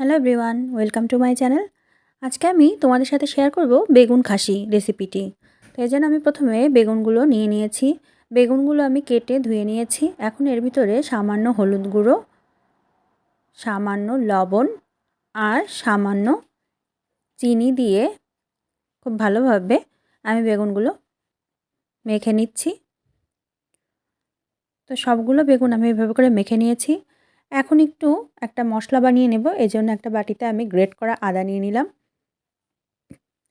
Hello everyone welcome to my channel আজকে আমি তোমাদের সাথে শেয়ার করব বেগুন খাসি রেসিপিটি তো এই জন্য আমি প্রথমে বেগুনগুলো নিয়ে নিয়েছি। বেগুনগুলো আমি কেটে ধুয়ে নিয়েছি। এখন এর ভিতরে সামান্য হলুদ গুঁড়ো, সামান্য লবণ আর সামান্য চিনি দিয়ে খুব ভালোভাবে আমি বেগুনগুলো মেখে নিচ্ছি। তো সবগুলো বেগুন আমি এভাবে করে মেখে নিয়েছি। এখন একটু একটা মশলা বানিয়ে নেব। এই জন্য একটা বাটিতে আমি গ্রেট করা আদা নিয়ে নিলাম।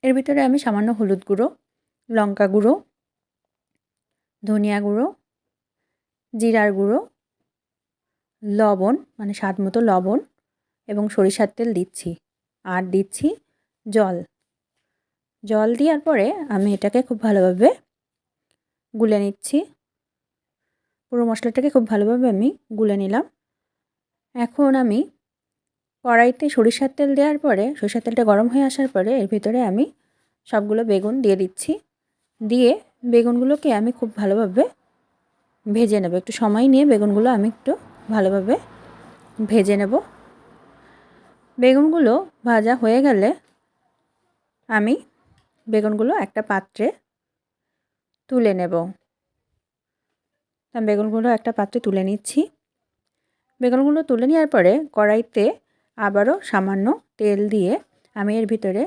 এর ভিতরে আমি সামান্য হলুদ গুঁড়ো, লঙ্কা গুঁড়ো, ধনিয়া গুঁড়ো, জিরার গুঁড়ো, লবণ মানে স্বাদ মতো লবণ এবং সরিষার তেল দিচ্ছি। আর দিচ্ছি জল। জল দেওয়ার পরে আমি এটাকে খুব ভালোভাবে গুলে নিচ্ছি। পুরো মশলাটাকে খুব ভালোভাবে আমি গুলে নিলাম। এখন আমি কড়াইতে সরিষার তেল দেওয়ার পরে, সরিষার তেলটা গরম হয়ে আসার পরে এর ভিতরে আমি সবগুলো বেগুন দিয়ে দিচ্ছি। দিয়ে বেগুনগুলোকে আমি খুব ভালোভাবে ভেজে নেব। একটু সময় নিয়ে বেগুনগুলো আমি একটু ভালোভাবে ভেজে নেব। বেগুনগুলো ভাজা হয়ে গেলে আমি বেগুনগুলো একটা পাত্রে তুলে নেব। বেগুনগুলো একটা পাত্রে তুলে নিচ্ছি। বেগুনগুলো তুলে নেওয়ার পরে কড়াইতে আবারও সামান্য তেল দিয়ে আমি এর ভিতরে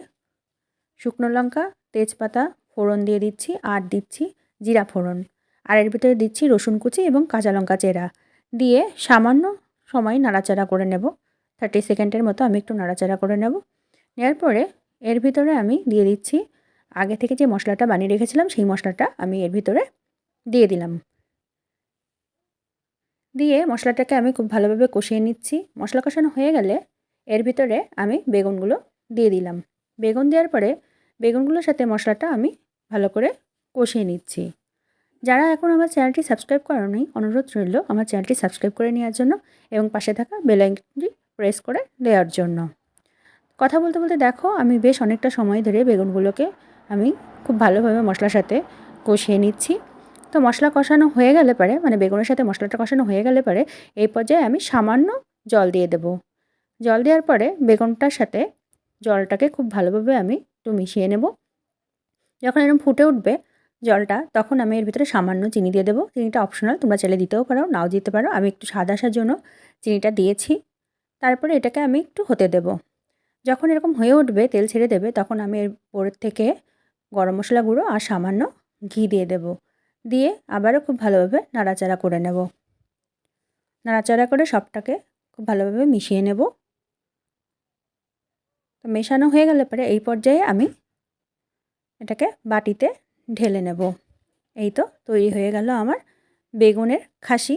শুকনো লঙ্কা, তেজপাতা, ফোড়ন দিয়ে দিচ্ছি আর দিচ্ছি জিরা ফোড়ন। আর এর ভিতরে দিচ্ছি রসুন কুচি এবং কাঁচা লঙ্কা চেরা। দিয়ে সামান্য সময় নাড়াচাড়া করে নেব। থার্টি সেকেন্ডের মতো আমি একটু নাড়াচাড়া করে নেব। নেওয়ার পরে এর ভিতরে আমি দিয়ে দিচ্ছি, আগে থেকে যে মশলাটা বানিয়ে রেখেছিলাম সেই মশলাটা আমি এর ভিতরে দিয়ে দিলাম। দিয়ে মশলাটাকে আমি খুব ভালোভাবে কষিয়ে নিচ্ছি। মশলা কষানো হয়ে গেলে এর ভিতরে আমি বেগুনগুলো দিয়ে দিলাম। বেগুন দেওয়ার পরে বেগুনগুলোর সাথে মশলাটা আমি ভালো করে কষিয়ে নিচ্ছি। যারা এখন আমার চ্যানেলটি সাবস্ক্রাইব করেনি অনুরোধ রইল আমার চ্যানেলটি সাবস্ক্রাইব করে নেওয়ার জন্য এবং পাশে থাকা বেলাইনটি প্রেস করে দেওয়ার জন্য। কথা বলতে বলতে দেখো, আমি বেশ অনেকটা সময় ধরে বেগুনগুলোকে আমি খুব ভালোভাবে মশলার সাথে কষিয়ে নিচ্ছি। তো মশলা কষানো হয়ে গেলে পরে মানে বেগুনের সাথে মশলাটা কষানো হয়ে গেলে পরে, এই পর্যায়ে আমি সামান্য জল দিয়ে দেব। জল দেওয়ার পরে বেগুনটার সাথে জলটাকে খুব ভালোভাবে আমি একটু মিশিয়ে নেব। যখন এরকম ফুটে উঠবে জলটা, তখন আমি এর ভিতরে সামান্য চিনি দিয়ে দেবো। চিনিটা অপশনাল তোমরা চাইলে দিতেও পারো, নাও দিতে পারো। আমি একটু স্বাদ আসার জন্য চিনিটা দিয়েছি। তারপরে এটাকে আমি একটু হতে দেব। যখন এরকম হয়ে উঠবে, তেল ছেড়ে দেবে, তখন আমি এর পরের থেকে গরম মশলা গুঁড়ো আর সামান্য ঘি দিয়ে দেবো। দিয়ে আবারও খুব ভালোভাবে নাড়াচাড়া করে নেব। নাড়াচাড়া করে সবটাকে খুব ভালোভাবে মিশিয়ে নেব। তো মেশানো হয়ে গেলে পরে এই পর্যায়ে আমি এটাকে বাটিতে ঢেলে নেব। এই তো তৈরি হয়ে গেল আমার বেগুনের খাসি।